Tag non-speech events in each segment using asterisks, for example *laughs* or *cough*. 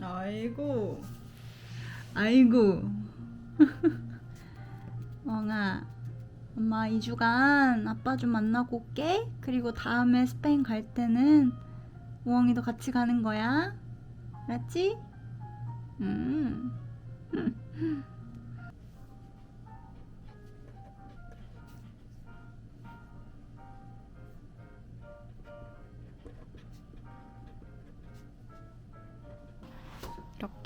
아이고. 아이고. *laughs* 엉아. 엄마 2주간 아빠 좀 만나고 올게. 그리고 다음에 스페인 갈 때는 우엉이도 같이 가는 거야. 알았지? 음. *laughs*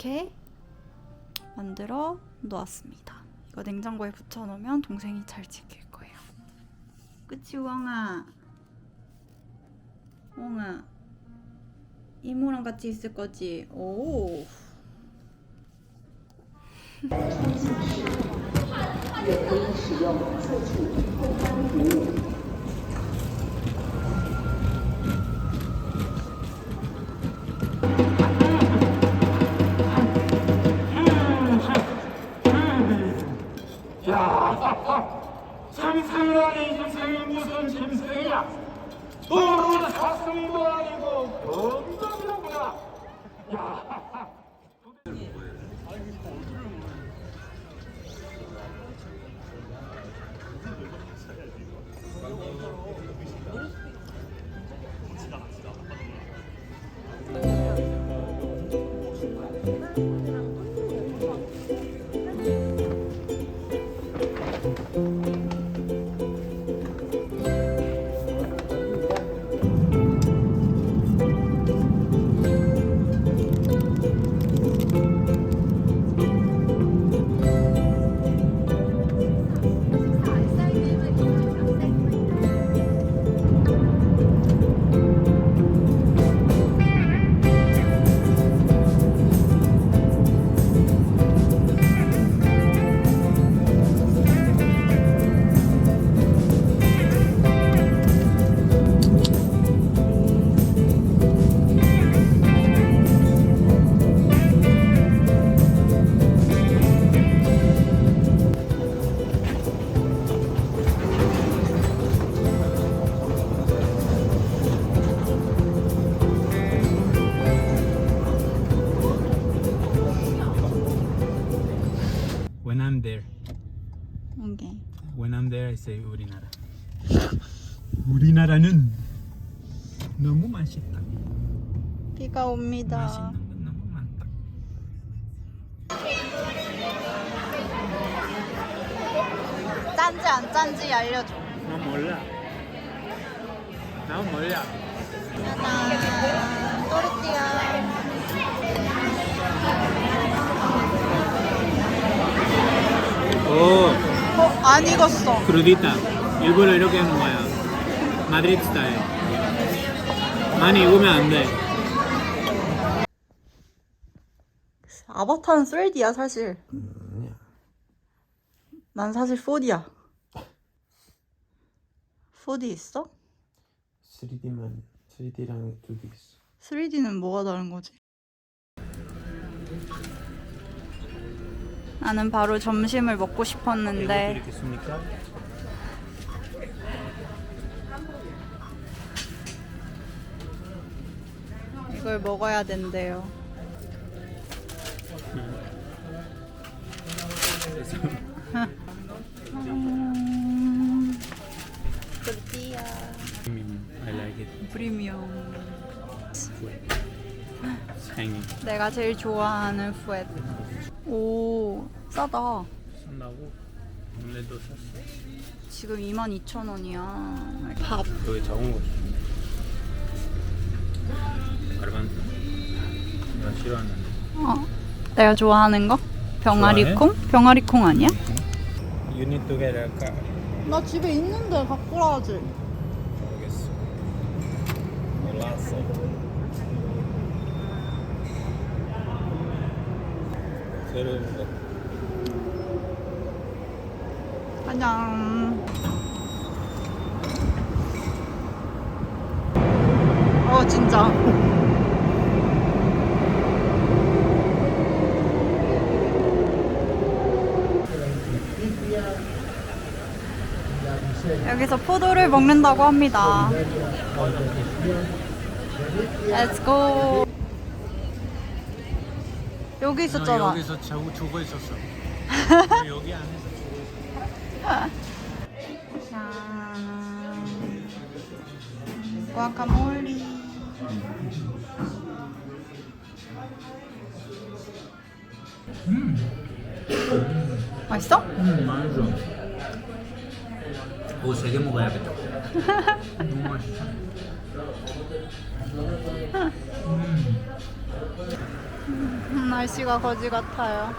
이렇게 만들어 놓았습니다. 이거 냉장고에 붙여놓으면 동생이 잘 지킬 거예요. 그치 우엉아? 우엉아 이모랑 같이 있을 거지? 오. *laughs* 상상이라니 인생이 무슨 짐승이야? 너는 사슴도 아니고 건강이로구나. 야. 우리나라는 너무 맛있다. 비가 옵니다. 맛있는 건 너무 많다. 짠지 안 짠지 알려줘. 난 몰라. 난 몰라. 짜잔. 또르띠아. 오, 어, 안 익었어. 크루디타. 일부러 이렇게 하는 거야. 마드리드 스타일. 많이 익으면 안 돼. 아바타는 3D야 사실. 난 사실 4D야. 4D 있어? 3D만 3D랑 2D 있어. 3D는 뭐가 다른 거지? 나는 바로 점심을 먹고 싶었는데 이렇게 씁니까? 이걸 먹어야 된대요. 음, tortilla, I like it. 프리미엄. 내가 제일 좋아하는 푸엣. 오, 싸다. 쓴다고? 오늘도 샀어. 지금 22,000원이야. 밥. 여기 적은 거 줘. 가르반사. 내가 싫어하는. 어. 내가 좋아하는 거? 병아리콩? 병아리 콩 아니야? You need to get a car. 나 집에 있는데 갖고 와야지. 모르겠어. 몰랐어. 새로운 거. 가장. 어, 진짜. 여기서 포도를 먹는다고 합니다. Let's go. 여기 있었잖아. 여기서 자고 죽어 있었어. *laughs* 여기 안에서 과카몰리. 맛있어? 음, 맛있어. 오, 세개 먹어야겠다. 너무 맛있어. 음, 날씨가 거지 같아요.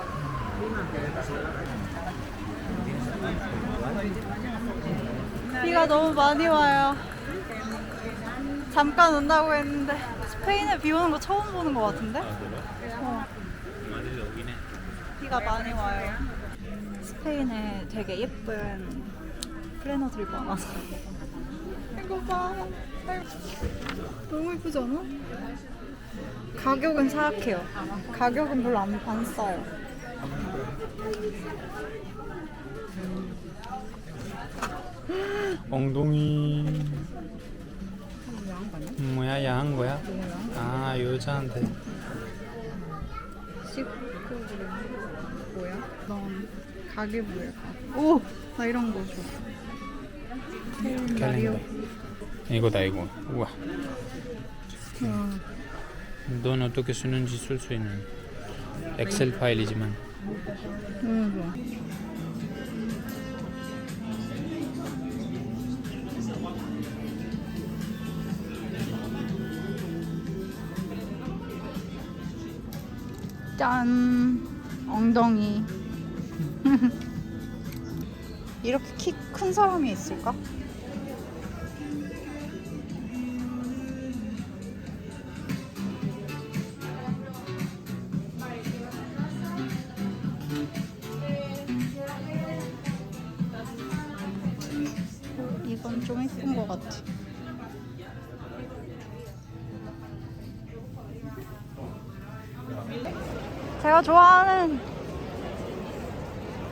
비가 너무 많이 와요. 잠깐 온다고 했는데 스페인에 비 오는 거 처음 보는 것 같은데? 어, 마늘 여기네. 비가 많이 와요. 스페인에 되게 예쁜 플래너들이 많아서. 이거 봐. 너무 예쁘지 않아? 가격은 사악해요. 가격은 별로 안, 안 싸요. *gasps* 엉덩이. 뭐야 야한 거야? 아 여자한테. 19g 뭐야? 넌 가게 뭐야? 오! 나 이런 거 줘. 마리오. 이거다 이거. 우와. 와. 넌 어떻게 쓰는지 쓸 수 있는 엑셀 파일이지만. 짠 엉덩이 *laughs* 이렇게 키 큰 사람이 있을까?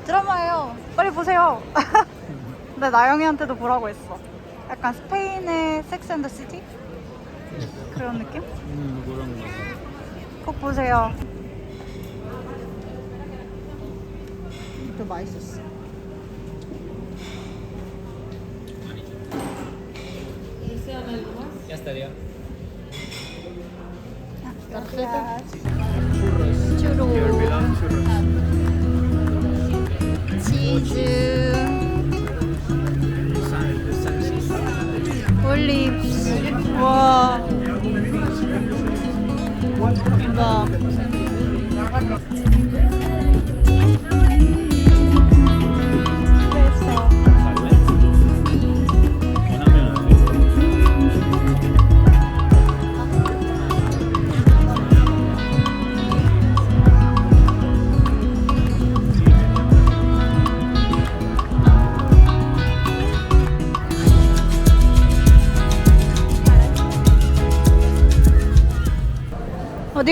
드라마예요. 빨리 보세요. *laughs* 근데 나영이한테도 보라고 했어. 약간 스페인의 섹스 앤더 시티? 그런 느낌? 음 그런 거. 꼭 보세요. 또 맛있었어. Ya estaría. 추로, churros. 치즈, 올리브. 와. 대박.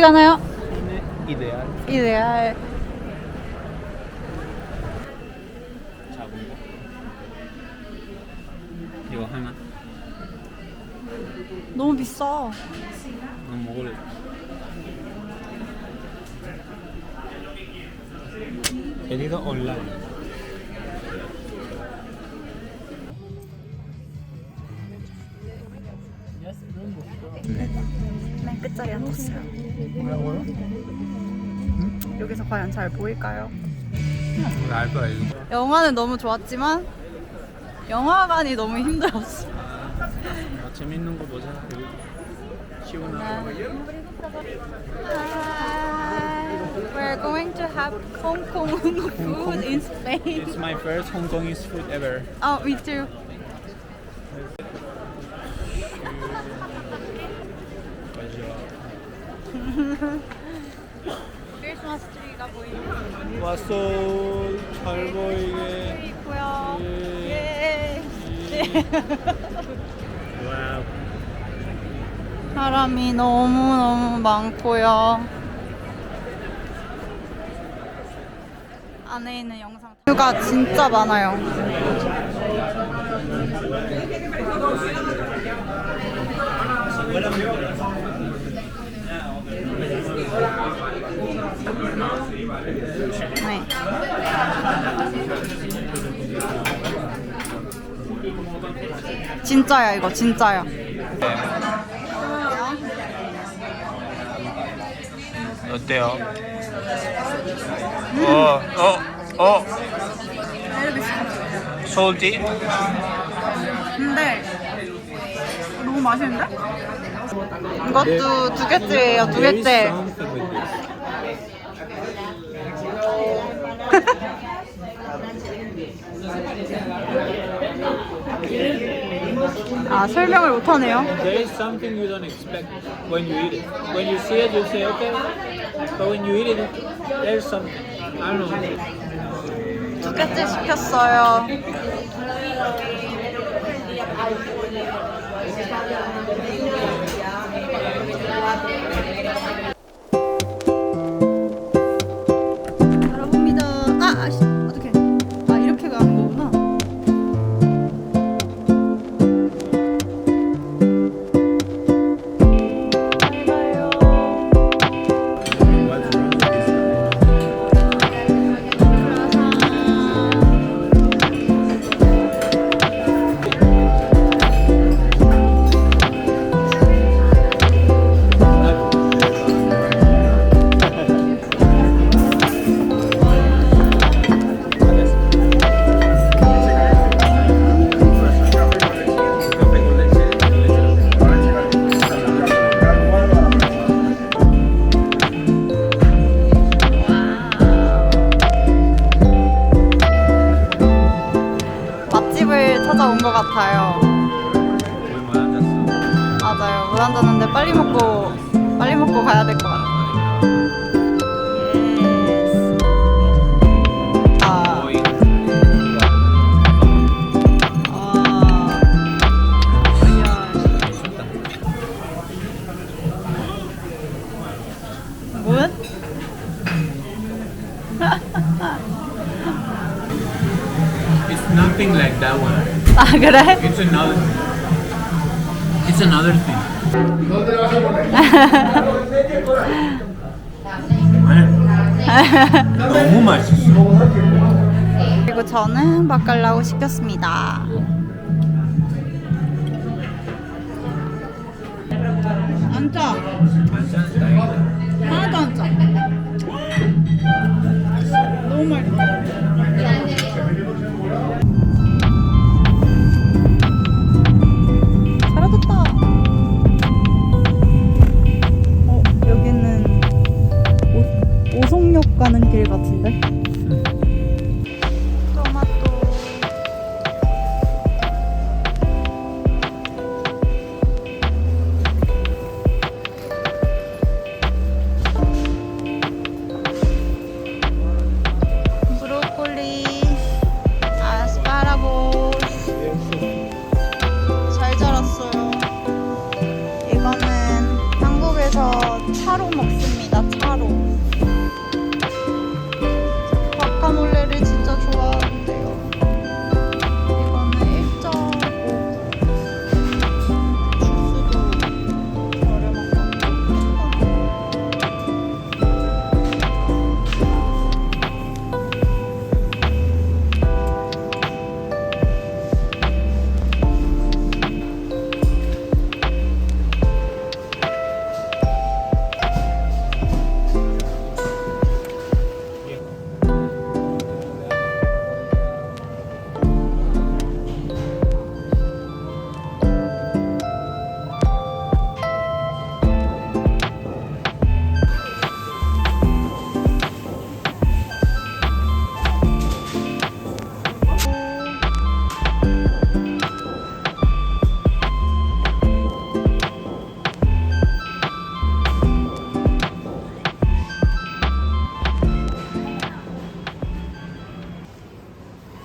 어디 가나요? Ideal. 이데알. 작은 거. 이거 하나. 너무 비싸. 너 먹을래? Pedido online. 맨 끝자리에 앉았어요. 뭐라고요? 여기서 과연 잘 보일까요? 알 거야 이거. 영화는 너무 좋았지만 영화관이 너무 힘들었어. 아, 재밌는 거 보자. Hi, we're going to have Hong Kong food in Spain. It's my first Hong Kongese food ever. Oh, me too. 크리스마스 트리가 보이는 왔어. 잘 보이게. 있고요. 예. 와우. 사람이 너무 너무 많고요. 안에 있는 영상 뷰가 진짜 많아요. 네. 진짜야 이거 진짜야. 어때요? 어, 어, 어. 솔티? 근데 너무 맛있는데? 이것도 두 개째예요 두 개째. *laughs* 아 설명을 못하네요. There is something you don't expect when you eat it. When you see it, you say okay, but when you eat it, there's something. I don't know. 두 개째 시켰어요. 맞아요. 못 앉았는데 빨리 먹고 빨리 먹고 가야 될 것 같아요. 예스. 아. 아. 문? It's nothing like that one. 아 그래? It's another. It's another thing. 너무 맛있어. 그리고 저는 바깔라우 시켰습니다. 안 짜. 가는 길 같은데?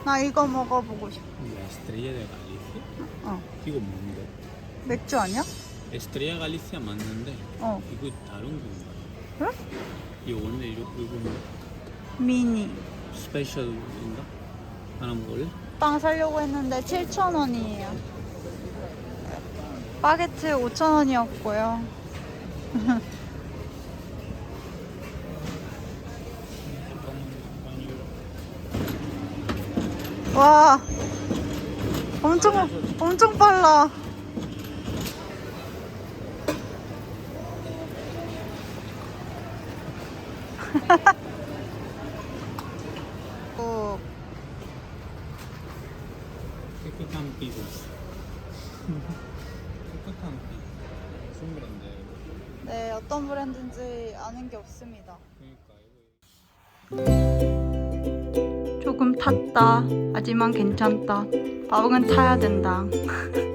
나 이거 먹어보고 싶어. Estrella de Galicia. 어. 이거 뭔데? 맥주 아니야? 에스트레아 갈리시아 맞는데 어. 이거 다른 건가? 그래? 이거 원래 이거 이거는 미니. 스페셜인가? 하나 먹을래? 빵 사려고 했는데 7,000원이에요. 바게트 5,000원이었고요. *laughs* 와 엄청 엄청 빨라 오, 깨끗한 피부. 깨끗한 피부. 무슨 브랜드예요? 네 어떤 브랜드인지 아는 게 없습니다 그러니까 이거 조금 탔다. 하지만 괜찮다. 바둑은 타야 된다 *laughs*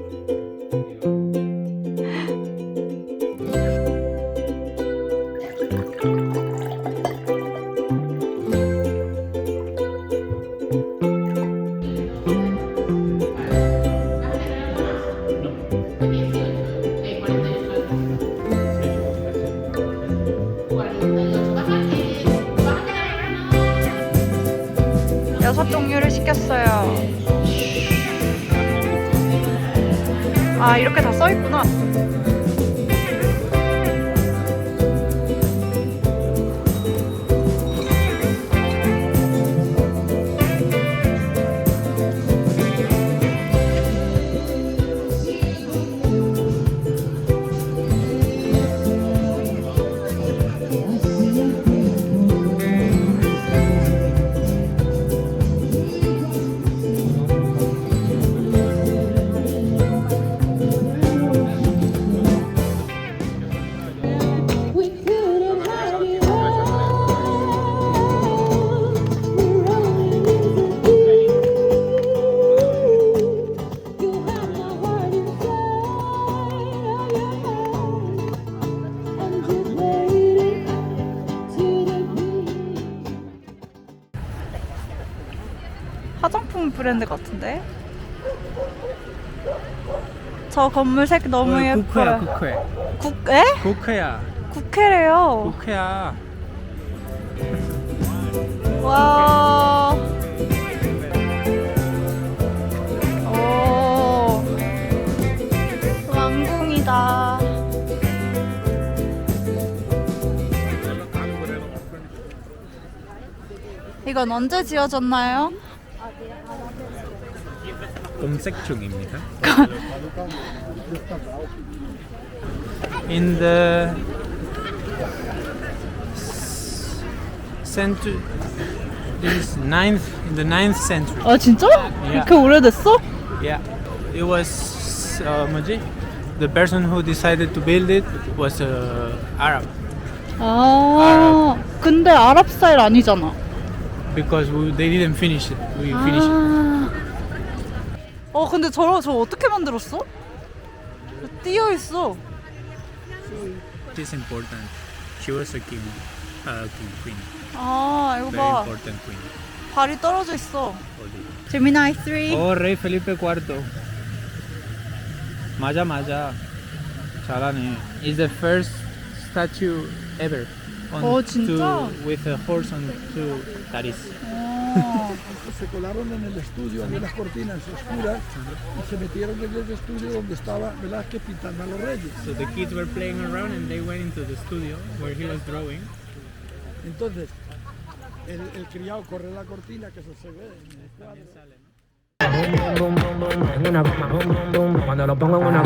이렇게 다 써있구나. 브랜드 같은데? 저 건물색 너무 어, 예뻐요. 국회. 국, 에? 국회야. 국회래요. 국회야. 와. 오. 왕궁이다. 이건 언제 지어졌나요? 검색 중입니다. In the century, this ninth in the ninth century. 아 진짜? Yeah. 그렇게 오래됐어? Yeah, it was uh, 뭐지? The person who decided to build it was uh, Arab 아 근데 아랍 스타일 아니잖아. because we, they didn't finish it. We finished it. 아. 어 근데 저러 저 어떻게 만들었어? 띄어 있어. It is important. She was a king, uh, king queen, 아 이거 very 봐 important queen. 발이 떨어져 있어. 어디? 제미나이 3. Oh, Rey Felipe IV. 맞아 맞아. 잘하네. It's the first statue ever. On 어, 진짜? two, with a horse on two daris. 어. *laughs* se colaron en el estudio, había las cortinas oscuras y se metieron en el estudio donde estaba Velázquez pintando a los reyes. So the kids were playing around and they went into the studio where he was drawing. Entonces, el, el criado corre la cortina que eso se ve en el cuadro. cuando lo pongo en una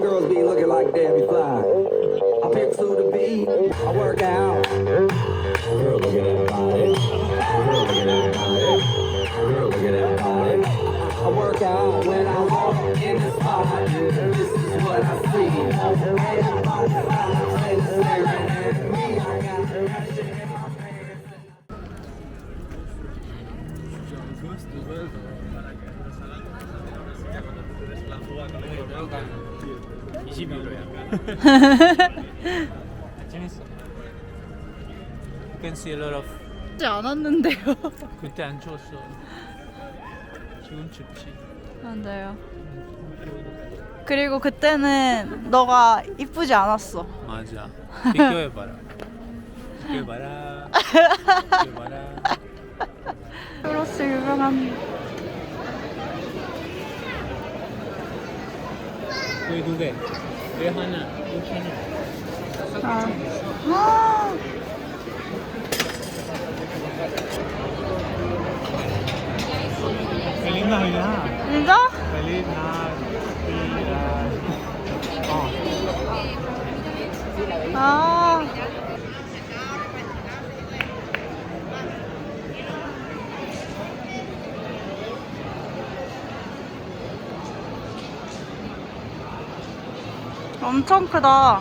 girls be looking like Debbie Fly. I pick to the beat, I work out. 재밌어. You can see a lot of. 지 않았는데요. 그때 안 추웠어. 지금 춥지. 맞아요. 그리고 그때는 너가 이쁘지 않았어. 맞아. 비교해봐라. 비교해봐라. 비교해봐라. 크로스 유명한 who they? Rihanna. 아. Feliz Navidad. 진짜? Feliz Navidad. 아. 엄청 크다.